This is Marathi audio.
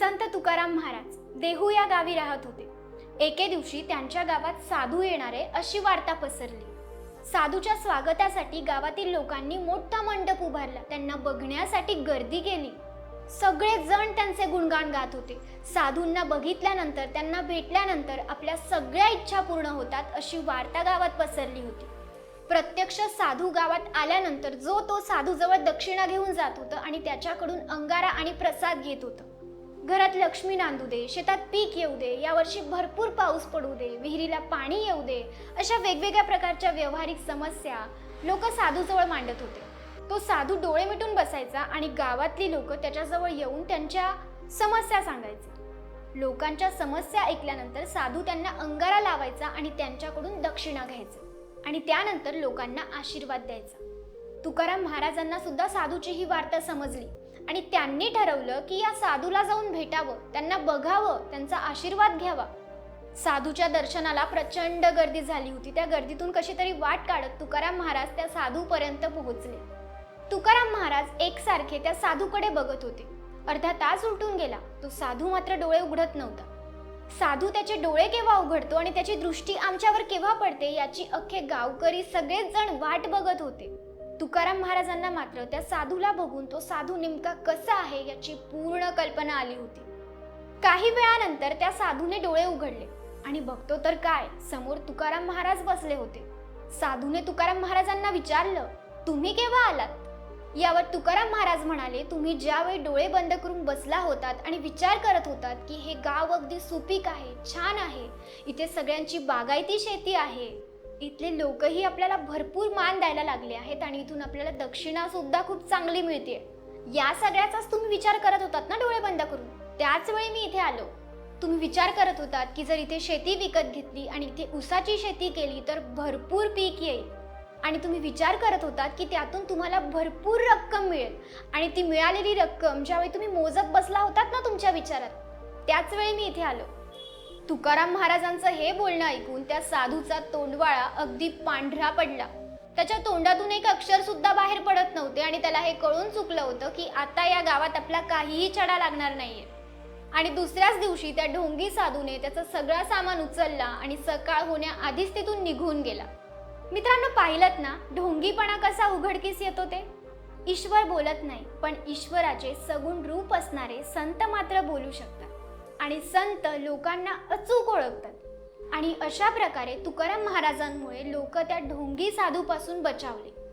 संत तुकाराम महाराज देहू या गावी राहत होते. एके दिवशी त्यांच्या गावात साधू येणारे अशी वार्ता पसरली. साधूच्या स्वागतासाठी गावातील लोकांनी मोठा मंडप उभारला. त्यांना बघण्यासाठी गर्दी केली. सगळे जण त्यांचे गुणगान गात होते. साधूंना बघितल्यानंतर त्यांना भेटल्यानंतर आपल्या सगळ्या इच्छा पूर्ण होतात अशी वार्ता गावात पसरली होती. प्रत्यक्ष साधू गावात आल्यानंतर जो तो साधूजवळ दक्षिणा घेऊन जात होतं आणि त्याच्याकडून अंगारा आणि प्रसाद घेत होतं. घरात लक्ष्मी नांदू दे शेतात पीक येऊ दे यावर्षी भरपूर पाऊस पडू दे विहिरीला पाणी येऊ दे अशा वेगवेगळ्या प्रकारच्या व्यावहारिक समस्या लोक साधूजवळ मांडत होते. तो साधू डोळे मिटून बसायचा आणि गावातली लोक त्याच्याजवळ येऊन त्यांच्या समस्या सांगायचे. लोकांच्या समस्या ऐकल्यानंतर साधू त्यांना अंगारा लावायचा आणि त्यांच्याकडून दक्षिणा घ्यायचा आणि त्यानंतर लोकांना आशीर्वाद द्यायचा. तुकाराम महाराजांना सुद्धा साधूची ही वार्ता समजली. आणि त्यांनी ठरवलं की या साधूला जाऊन भेटावं त्यांना बघावं त्यांचा आशीर्वाद घ्यावा. साधूच्या दर्शनाला प्रचंड गर्दी झाली होती. त्या गर्दीतून कशी तरी वाट काढत तुकाराम महाराज त्या साधूपर्यंत पोहोचले. तुकाराम महाराज एकसारखे त्या साधूकडे बघत होते. अर्धा तास उलटून गेला. तो साधू मात्र डोळे उघडत नव्हता. साधू त्याचे डोळे केव्हा उघडतो आणि त्याची दृष्टी आमच्यावर केव्हा पडते याची अख्खे गावकरी सगळेच जण वाट बघत होते. तुकाराम महाराजांना मात्र त्या साधूला बघून तो साधू नेमका कसा आहे याची पूर्ण कल्पना आली होती. काही वेळानंतर त्या साधूने डोळे उघडले आणि बघतो तर काय समोर तुकाराम महाराज बसले होते. साधूने तुकाराम महाराजांना विचारलं तुम्ही केव्हा आलात? यावर तुकाराम महाराज म्हणाले तुम्ही ज्यावेळी डोळे बंद करून बसला होतात आणि विचार करत होतात की हे गाव अगदी सुपीक आहे छान आहे इथे सगळ्यांची बागायती शेती आहे इथले लोकही आपल्याला भरपूर मान द्यायला लागले आहेत आणि इथून आपल्याला दक्षिणासुद्धा खूप चांगली मिळते. या सगळ्याचाच तुम्ही विचार करत होतात ना डोळे बंद करून? त्याच वेळी मी इथे आलो. तुम्ही विचार करत होतात की जर इथे शेती विकत घेतली आणि इथे ऊसाची शेती केली तर भरपूर पीक येईल. आणि तुम्ही विचार करत होतात की त्यातून तुम्हाला भरपूर रक्कम मिळेल. आणि ती मिळालेली रक्कम ज्यावेळी तुम्ही मोजत बसला होतात ना तुमच्या विचारात त्याच वेळी मी इथे आलो. तुकाराम महाराजांचं हे बोलणं ऐकून त्या साधूचा तोंडवाळा अगदी पांढरा पडला. त्याच्या तोंडातून एक अक्षर सुद्धा बाहेर पडत नव्हते आणि त्याला हे कळून चुकलं होतं की आता या गावात आपला काहीही छडा लागणार नाहीये. आणि दुसऱ्याच दिवशी त्या ढोंगी साधूने त्याचं सगळं सामान उचलला आणि सकाळ होण्याआधीच तिथून निघून गेला. मित्रांनो पाहिलं ना ढोंगीपणा कसा उघडकीस येतो ते? ईश्वर बोलत नाही पण ईश्वराचे सगुण रूप असणारे संत मात्र बोलू शकतात. आणि संत लोकांना अचूक ओळखतात. आणि अशा प्रकारे तुकाराम महाराजांमुळे लोक त्या ढोंगी साधूपासून बचावले.